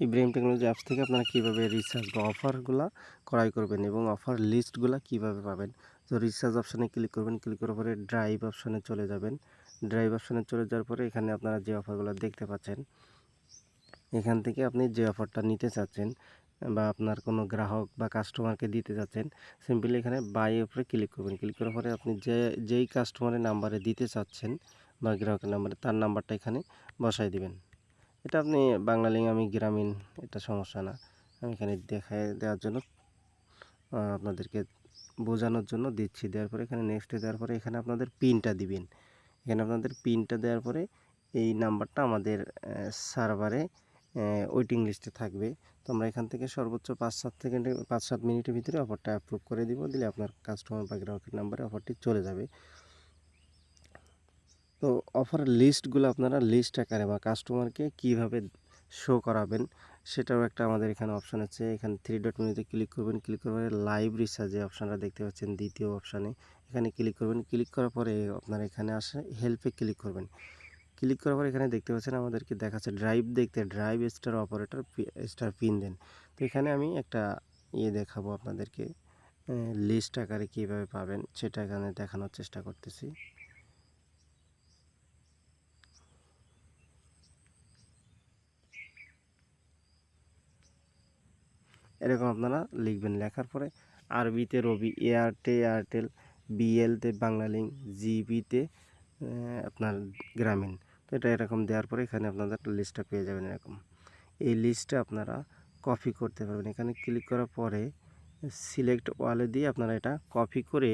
Ibrahim technology apps থেকে আপনারা কীভাবে রিচার্জ বা অফারগুলো ক্রয় করবেন এবং অফার লিস্টগুলো কীভাবে পাবেন? তো রিচার্জ অপশানে ক্লিক করবেন ক্লিক করার পরে ড্রাইভ অপশানে চলে যাবেন। ড্রাইভ অপশানে চলে যাওয়ার পরে এখানে আপনারা যে অফারগুলো দেখতে পাচ্ছেন, এখান থেকে আপনি যে অফারটা নিতে চাচ্ছেন বা আপনার কোনো গ্রাহক বা কাস্টমারকে দিতে চাচ্ছেন সিম্পলি এখানে বাই উপরে ক্লিক করবেন। ক্লিক করার পরে আপনি যে, যেই কাস্টমারের নাম্বারে দিতে চাচ্ছেন বা গ্রাহকের নাম্বারে তার নাম্বারটা এখানে বসাই দিবেন। এটা আপনি বাংলা আমি গ্রামীণ, এটা সমস্যা না। আমি এখানে দেখায় দেওয়ার জন্য আপনাদেরকে বোঝানোর জন্য দিচ্ছি। দেওয়ার পরে এখানে নেক্সটে দেওয়ার পরে এখানে আপনাদের পিনটা দিবেন। এখানে আপনাদের পিনটা দেওয়ার পরে এই নাম্বারটা আমাদের সার্ভারে ওয়েটিং লিস্টে থাকবে। তো আমরা এখান থেকে সর্বোচ্চ পাঁচ সাত সেকেন্ডে, পাঁচ সাত মিনিটের ভিতরে অফারটা অ্যাপ্রুভ করে দিব। দিলে আপনার কাস্টমার বা গ্রাহকের নাম্বারে অফারটি চলে যাবে। তো অফার লিস্টগুলো আপনারা লিস্ট আকারে বা কাস্টমারকে কীভাবে শো করাবেন, সেটাও একটা আমাদের এখানে অপশান আছে। এখানে থ্রি ডট মেনুতে ক্লিক করবেন ক্লিক করার পরে লাইভ রিসার্চ যে অপশানটা দেখতে পাচ্ছেন দ্বিতীয় অপশানে এখানে ক্লিক করবেন ক্লিক করার পরে আপনার এখানে আসে হেল্পে ক্লিক করবেন। ক্লিক করার পর এখানে দেখতে পাচ্ছেন আমাদেরকে দেখাচ্ছে ড্রাইভ দেখতে drive star operator star pin দেন। তো এখানে আমি একটা ইয়ে দেখাবো আপনাদেরকে লিস্ট আকারে কীভাবে পাবেন, সেটা এখানে দেখানোর চেষ্টা করতেছি। এরকম আপনারা লিখবেন। লেখার পরে আরবিতে রবি, এয়ারটে, এয়ারটেল, বিএলতে বাংলা লিঙ্ক জিবিতে আপনার গ্রামীণ। তো এটা এরকম দেওয়ার পরে এখানে আপনাদের লিস্টটা পেয়ে যাবেন এরকম। এই লিস্টটা আপনারা কপি করতে পারবেন। এখানে ক্লিক করার পরে সিলেক্ট ওয়ালে দিয়ে আপনারা এটা কপি করে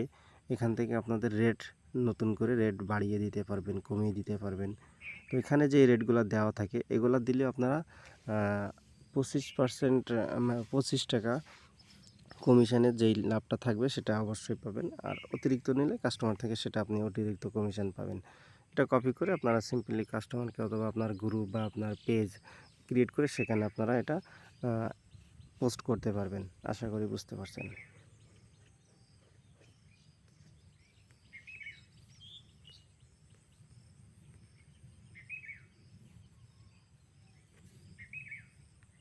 এখান থেকে আপনাদের রেট নতুন করে রেট বাড়িয়ে দিতে পারবেন, কমিয়ে দিতে পারবেন। তো এখানে যে রেটগুলো দেওয়া থাকে, এগুলো দিলে আপনারা পঁচিশ পার্সেন্ট পঁচিশ টাকা কমিশনের যেই লাভটা থাকবে সেটা অবশ্যই পাবেন। আর অতিরিক্ত নিলে কাস্টমার থেকে সেটা আপনি অতিরিক্ত কমিশন পাবেন। এটা কপি করে আপনারা সিম্পলি কাস্টমারকে অথবা আপনার গ্রুপ বা আপনার পেজ ক্রিয়েট করে সেখানে আপনারা এটা পোস্ট করতে পারবেন। আশা করি বুঝতে পারছেন।